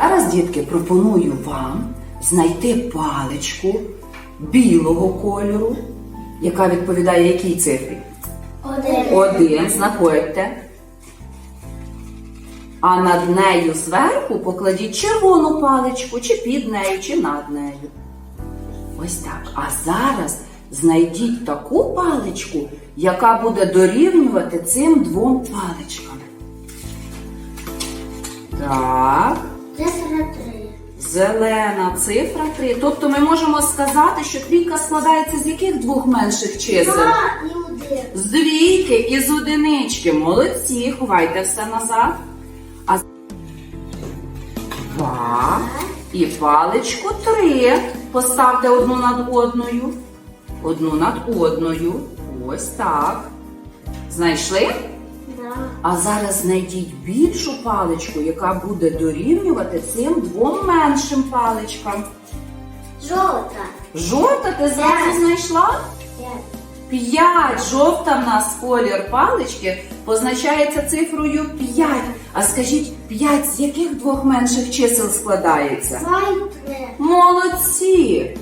Зараз, дітки, пропоную вам знайти паличку білого кольору, яка відповідає якій цифрі? Один. Один, знаходьте. А над нею зверху покладіть червону паличку, чи під нею, чи над нею. Ось так. А зараз знайдіть таку паличку, яка буде дорівнювати цим двом паличкам. Так. Зелена цифра 3. Тобто ми можемо сказати, що трійка складається з яких двох менших чисел? Два і один. З двійки і з одинички. Молодці, ховайте все назад. А два і паличку три. Поставте одну над одною. Одну над одною. Ось так. Знайшли? А зараз знайдіть більшу паличку, яка буде дорівнювати цим двом меншим паличкам. Жовта. Жовта ти Так. знайшла? П'ять. П'ять. Жовта в нас колір палички позначається цифрою 5. А скажіть, 5 з яких двох менших чисел складається? Два і три. Молодці!